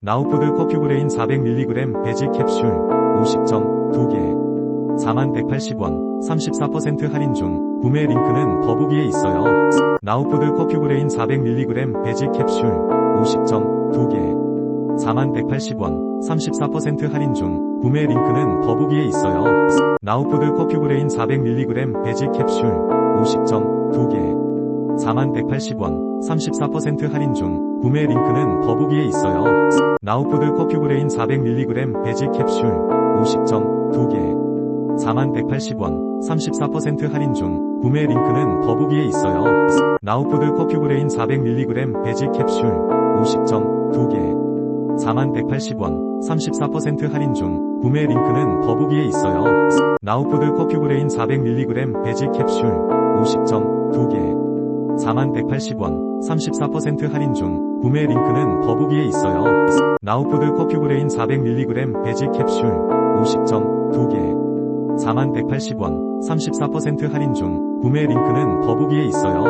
나우푸드 커큐브레인 400mg 배지 캡슐 50점 2개 4180원 34% 할인 중 구매 링크는 더보기에 있어요. 나우푸드 커큐브레인 400mg 배지 캡슐 50점 2개 4180원 34% 할인 중 구매 링크는 더보기에 있어요. 나우푸드 커큐브레인 400mg 배지 캡슐 50점 2개 4180원 34% 할인 중 구매 링크는 더보기에 있어요. 나우푸드 커큐브레인 400mg 배지 캡슐 50점 2개 4180원 34% 할인 중 구매 링크는 더보기에 있어요. 나우푸드 커큐브레인 400mg 배지 캡슐 50점 2개 4180원 34% 할인 중 구매 링크는 더보기에 있어요. 나우푸드 커큐브레인 400mg 배지 캡슐 50점 2개 4180원 34% 할인 중 구매 링크는 더보기에 있어요. 나우푸드 커큐브레인 400mg 배지 캡슐 50점 2개 4180원 34% 할인 중 구매 링크는 더보기에 있어요.